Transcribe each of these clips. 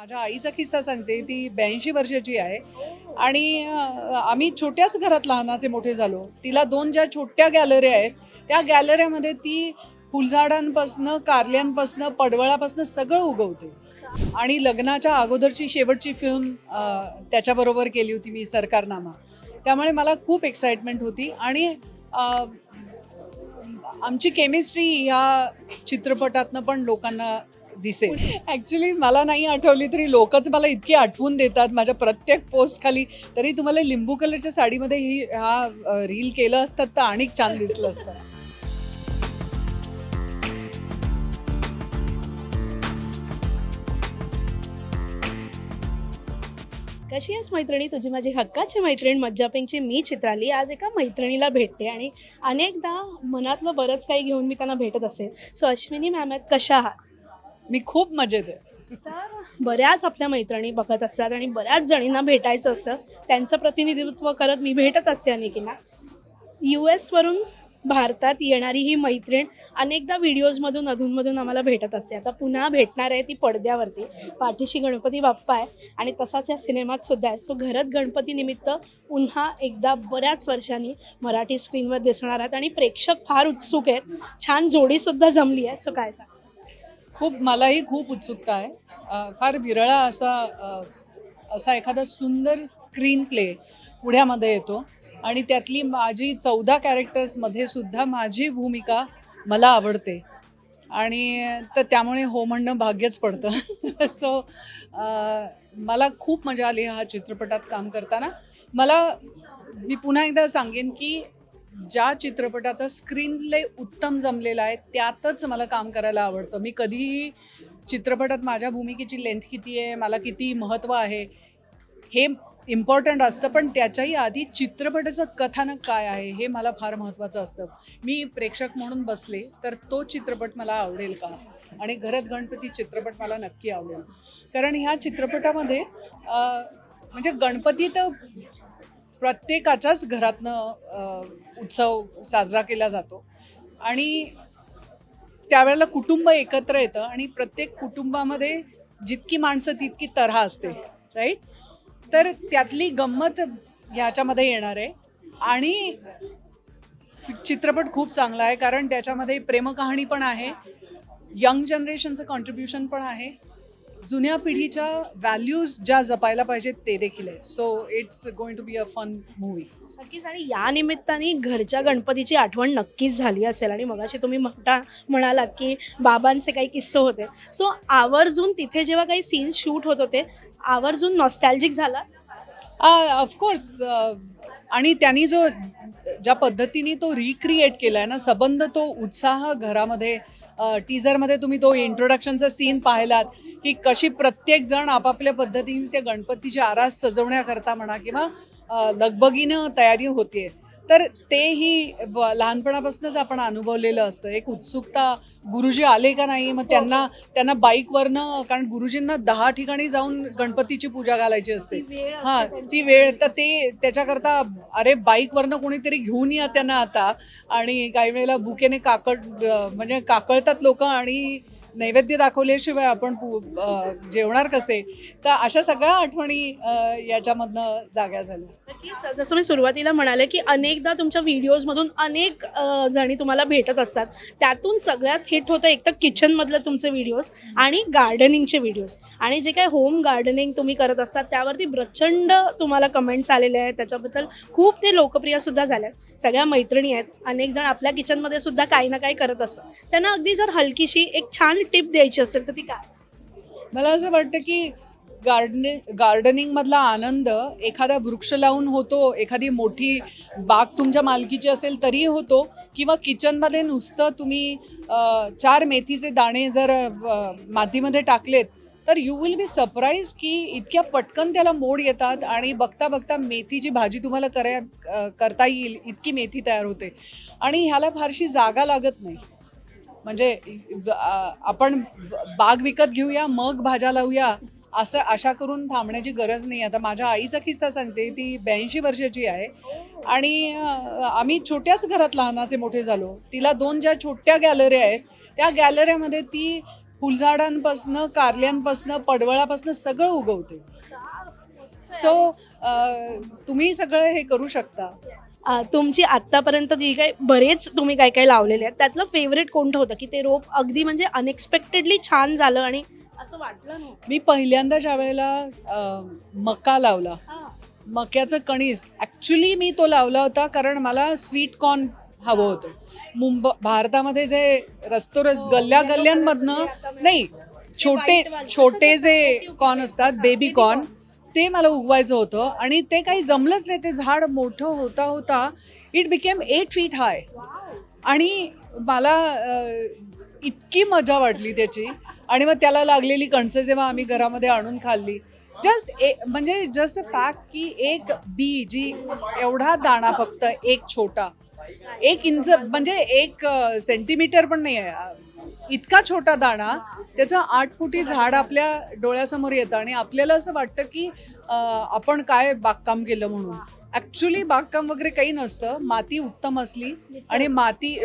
माझ्या आईचा किस्सा सांगते ती ब्याऐंशी वर्षाची आहे. आणि आम्ही छोट्याच घरात लहानाचे मोठे झालो. तिला दोन ज्या छोट्या गॅलऱ्या आहेत त्या गॅलऱ्यामध्ये ती फुलझाडांपासनं कारल्यांपासनं पडवळापासनं सगळं उगवते. आणि लग्नाच्या अगोदरची शेवटची फिल्म त्याच्याबरोबर केली होती मी सरकारनामा. त्यामुळे मला खूप एक्साइटमेंट होती. आणि आमची केमिस्ट्री ह्या चित्रपटातनं पण लोकांना दिसेल. ॲक्च्युली मला नाही आठवली तरी लोकच मला इतकी आठवून देतात माझ्या प्रत्येक पोस्ट खाली. तरी तुम्हाला लिंबू कलरच्या साडीमध्ये ही हा रील केलं असतात तर आणि छान दिसलं असतं. कशी आहेस मैत्रिणी? तुझी माझी हक्काची मैत्रीण मज्जापिंगची मी चित्राली. आज एका मैत्रिणीला भेटते आणि अनेकदा मनातलं बरंच काही घेऊन मी त्यांना भेटत असेल. सो अश्विनी मॅम आहेत कशा आहात? मी खूप मजेत आहे. तर बऱ्याच आपल्या मैत्रिणी बघत असतात आणि बऱ्याच जणींना भेटायचं असतं. त्यांचं प्रतिनिधित्व करत मी भेटत असते अनेकींना. यू एसवरून भारतात येणारी ही मैत्रीण अनेकदा व्हिडिओजमधून अधूनमधून आम्हाला भेटत असते. आता पुन्हा भेटणार आहे ती पडद्यावरती. पाठीशी गणपती बाप्पा आहे आणि तसाच या सिनेमात सुद्धा आहे. सो घरात गणपतीनिमित्त पुन्हा एकदा बऱ्याच वर्षांनी मराठी स्क्रीनवर दिसणार आहेत आणि प्रेक्षक फार उत्सुक आहेत. छान जोडीसुद्धा जमली आहे. सो काय सांग खूप मलाही खूप उत्सुकता आहे. फार विरळा असा असा एखादा सुंदर स्क्रीन प्ले पुढ्यामध्ये येतो. आणि त्यातली माझी चौदा कॅरेक्टर्समध्ये सुद्धा माझी भूमिका मला आवडते. आणि तर त्यामुळे हो म्हणणं भाग्यच पडतं. सो मला खूप मजा आली हा चित्रपटात काम करताना. मला मी पुन्हा एकदा सांगेन की ज्या चित्रपटाचा स्क्रीन प्ले उत्तम जमलेला आहे त्यातच मला काम करायला आवडतं. मी कधीही चित्रपटात माझ्या भूमिकेची लेंथ किती आहे मला किती महत्त्व आहे हे इम्पॉर्टंट असतं पण त्याच्याही आधी चित्रपटाचं कथानक काय आहे हे मला फार महत्त्वाचं असतं. मी प्रेक्षक म्हणून बसले तर तो चित्रपट मला आवडेल का? आणि घरात गणपती चित्रपट मला नक्की आवडेल. कारण ह्या चित्रपटामध्ये म्हणजे गणपती तर प्रत्येकाच्याच घरातनं उत्सव साजरा केला जातो. आणि त्यावेळेला कुटुंब एकत्र येतं आणि प्रत्येक कुटुंबामध्ये जितकी माणसं तितकी तऱ्हा असते राईट तर त्यातली गंमत ह्याच्यामध्ये येणार आहे. आणि चित्रपट खूप चांगला आहे कारण त्याच्यामध्ये प्रेमकहाणी पण आहे यंग जनरेशनचं कॉन्ट्रीब्युशन पण आहे. जुन्या पिढीच्या व्हॅल्यूज ज्या जपायला पाहिजेत ते देखील आहे so it's going to be a fun movie नक्कीच आणि या निमित्ताने घरच्या गणपतीची आठवण नक्कीच झाली असेल. आणि मगाशी तुम्ही म्हणता म्हणालात की बाबांचे काही किस्से होते. सो आवर्जून तिथे जेव्हा काही सीन्स शूट होत होते आवर्जून नॉस्टॅल्जिक झाला? ऑफकोर्स आणि त्यांनी जो ज्या पद्धतीने तो रिक्रिएट केला आहे ना सबंध तो उत्साह घरामध्ये टीझरमध्ये तुम्ही तो इंट्रोडक्शनचा सीन पाहिलात की कशी प्रत्येक जण आपापल्या पद्धतीने ते गणपतीची आरास सजवण्याकरता म्हणा किंवा लगबगीनं तयारी होतीये. तर तेही लहानपणापासूनच आपण अनुभवलेलं असतं. एक उत्सुकता गुरुजी आले का नाही मग त्यांना त्यांना बाईकवरनं कारण गुरुजींना दहा ठिकाणी जाऊन गणपतीची पूजा घालायची असते. हा. ती वेळ तर ते त्याच्याकरता अरे बाईकवरनं कोणीतरी घेऊन या त्यांना आता. आणि काही वेळेला बुकेने काकड म्हणजे काकळतात लोक आणि नैवेद्य दाखवल्याशिवाय आपण जेवणार कसे? तर अशा सगळ्या आठवणी याच्यामधनं जाग्या झाल्या. जसं मी सुरुवातीला म्हणाले की अनेकदा तुमच्या व्हिडिओजमधून अनेक जणी तुम्हाला भेटत असतात. त्यातून सगळ्यात हिट होतं एक तर किचनमधलं तुमचे व्हिडिओज आणि गार्डनिंगचे व्हिडिओज. आणि जे काय होम गार्डनिंग तुम्ही करत असतात त्यावरती प्रचंड तुम्हाला कमेंट्स आलेले आहेत. त्याच्याबद्दल खूप ते लोकप्रिय सुद्धा झाले आहेत सगळ्या मैत्रिणी आहेत. अनेक जण आपल्या किचनमध्ये सुद्धा काही ना काही करत असतात. त्यांना अगदी जर हलकीशी एक छान टिप द्यायची असेल तर ती काय? मला असं वाटतं की गार्डनिंग गार्डनिंगमधला आनंद एखादा वृक्ष लावून होतो एखादी मोठी बाग तुमच्या मालकीची असेल तरीही होतो किंवा किचनमध्ये नुसतं तुम्ही चार मेथीचे दाणे जर मातीमध्ये टाकलेत तर यू विल बी सरप्राईज की इतक्या पटकन त्याला मोड येतात आणि बघता बघता मेथीची भाजी तुम्हाला करा करता येईल इतकी मेथी तयार होते. आणि ह्याला फारशी जागा लागत नाही. म्हणजे आपण बाग विकत घेऊया मग भाज्या लावूया असं आशा करून थांबण्याची गरज नाही. आता माझ्या आईचा किस्सा सांगते ती ब्याऐंशी वर्षाची आहे. आणि आम्ही छोट्याच घरात लहानाचे मोठे झालो. तिला दोन ज्या छोट्या गॅलऱ्या आहेत त्या गॅलऱ्यामध्ये ती फुलझाडांपासनं कारल्यांपासनं पडवळापासनं सगळं उगवते. सो तुम्ही सगळं हे करू शकता. तुमची आत्तापर्यंत जी काही बरेच तुम्ही काय काय लावलेले आहेत त्यातलं फेवरेट कोणतं होतं की ते रोप अगदी म्हणजे अनएक्सपेक्टेडली छान झालं आणि असं वाटलं मी पहिल्यांदा ज्या वेळेला मका लावला. मक्याचं कणीस ॲक्च्युली मी तो लावला होता कारण मला स्वीट कॉर्न हवं होतं मुंब भारतामध्ये जे रस्तो रस हो, गल्ल्या गल्ल्यांमधनं. नाही छोटे वाले. छोटे अच्छा, जे कॉर्न. असतात बेबी कॉर्न. ते मला उगवायचं होतं आणि ते काही जमलंच नाही. ते झाड मोठं होता होता it became eight feet high आणि मला इतकी मजा वाटली त्याची. आणि मग त्याला लागलेली कणसं जेव्हा आम्ही घरामध्ये आणून खाल्ली. जस्ट ए म्हणजे जस्ट अ फॅक्ट की एक बी जी एवढा दाणा फक्त एक छोटा. एक इंच म्हणजे एक सेंटीमीटर पण नाही आहे. इतका छोटा दाणा त्याचं आठ फुटी झाड आपल्या डोळ्यासमोर येतं आणि आपल्याला असं वाटतं की आपण काय बागकाम केलं म्हणून. ॲक्च्युली बागकाम वगैरे काही नसतं. माती उत्तम असली आणि माती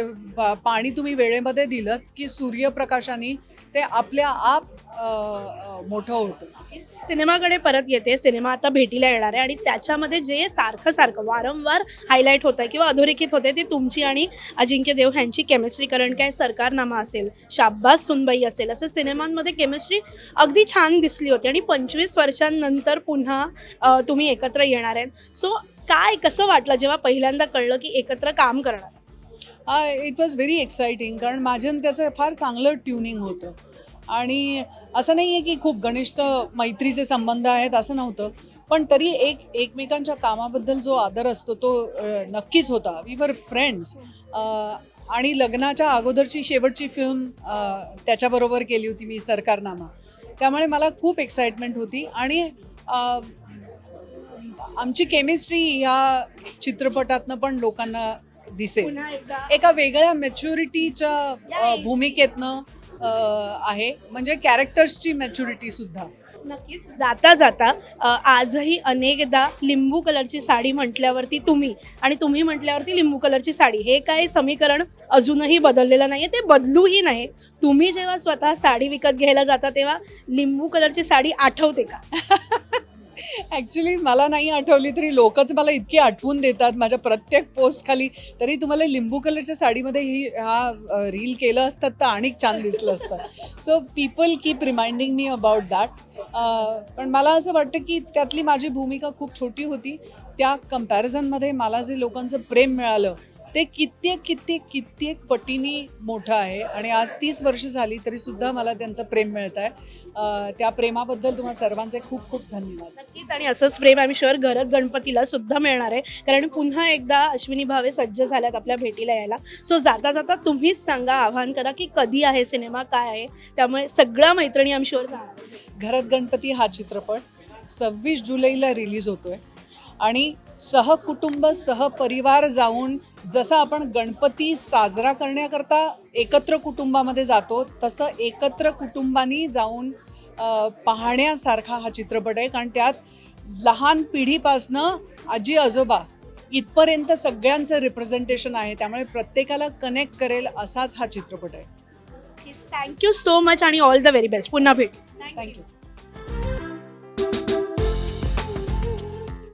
पाणी तुम्ही वेळेमध्ये दिलं की सूर्यप्रकाशाने ते आपल्या आप मोठं होतं. सिनेमाकडे परत येते. सिनेमा आता भेटीला येणार आहे आणि त्याच्यामध्ये जे सारखं सारखं वारंवार हायलाईट होत आहे किंवा अधोरेखित होते ती तुमची आणि अजिंक्य देव ह्यांची केमिस्ट्री कारण काय सरकारनामा असेल शाब्बास सुनबाई असेल असं सिनेमांमध्ये केमिस्ट्री अगदी छान दिसली होती. आणि पंचवीस वर्षांनंतर पुन्हा तुम्ही एकत्र येणार आहेत. सो काय कसं वाटलं जेव्हा पहिल्यांदा कळलं की एकत्र काम करणार? इट वॉज व्हेरी एक्साइटिंग कारण माझ्या त्याचं फार चांगलं ट्युनिंग होतं. आणि असं नाही आहे की खूप घनिष्ठ मैत्रीचे संबंध आहेत असं नव्हतं. पण तरी एक एकमेकांच्या कामाबद्दल जो आदर असतो तो नक्कीच होता. वी वर फ्रेंड्स आणि लग्नाच्या अगोदरची शेवटची फिल्म त्याच्याबरोबर केली होती मी सरकारनामा. त्यामुळे मला खूप एक्साइटमेंट होती. आणि आमची केमिस्ट्री ह्या चित्रपटातनं पण लोकांना दिसेल. एका वेगळ्या मॅच्युरिटीच्या. भूमिकेतनं आहे. म्हणजे कॅरेक्टर्सची मॅच्युरिटी सुद्धा. नक्कीच. जाता जाता आजही अनेकदा लिंबू कलरची साडी म्हटल्यावरती तुम्ही आणि तुम्ही म्हटल्यावरती लिंबू कलरची साडी. हे काय समीकरण अजूनही बदललेलं नाही ते बदलूही नाही तुम्ही जेव्हा स्वतः साडी विकत घ्यायला जाता तेव्हा लिंबू कलरची साडी आठवते का? ॲक्च्युली मला नाही आठवली तरी लोकच मला इतकी आठवून देतात माझ्या प्रत्येक पोस्ट खाली. तरी तुम्हाला लिंबू कलरच्या साडीमध्ये ही हा रील केलं असतात तर आणि छान दिसलं असतं. So people keep reminding me about that पण मला असं वाटतं की त्यातली माझी भूमिका खूप छोटी होती. त्या कम्पॅरिझनमध्ये मला जे लोकांचं प्रेम मिळालं ते कित्येक कित्येक कित्येक पटीने मोठं आहे. आणि आज तीस वर्ष झाली तरी सुद्धा मला त्यांचं प्रेम मिळत आहे. त्या प्रेमाबद्दल तुम्हाला सर्वांचे खूप खूप धन्यवाद. नक्कीच आणि असंच प्रेम आम्ही शुअर घरत गणपतीला सुद्धा मिळणार आहे. कारण पुन्हा एकदा अश्विनी भावे सज्ज झाल्यात आपल्या भेटीला यायला. सो जाता जाता तुम्हीच सांगा आव्हान करा की कधी आहे सिनेमा काय आहे? त्यामुळे सगळ्या मैत्रिणी आम्ही शुअर जाणार. घरात गणपती हा चित्रपट सव्वीस जुलैला रिलीज होतोय. आणि सहकुटुंब सहपरिवार जाऊन जसं आपण गणपती साजरा करण्याकरता एकत्र कुटुंबामध्ये जातो तसं एकत्र कुटुंबानी जाऊन पाहण्यासारखा हा चित्रपट आहे. कारण त्यात लहान पिढीपासनं आजी आजोबा इथपर्यंत सगळ्यांचं रिप्रेझेंटेशन आहे. त्यामुळे प्रत्येकाला कनेक्ट करेल असाच हा चित्रपट आहे. थँक्यू सो मच आणि ऑल द व्हेरी बेस्ट पुन्हा भेट. Thank you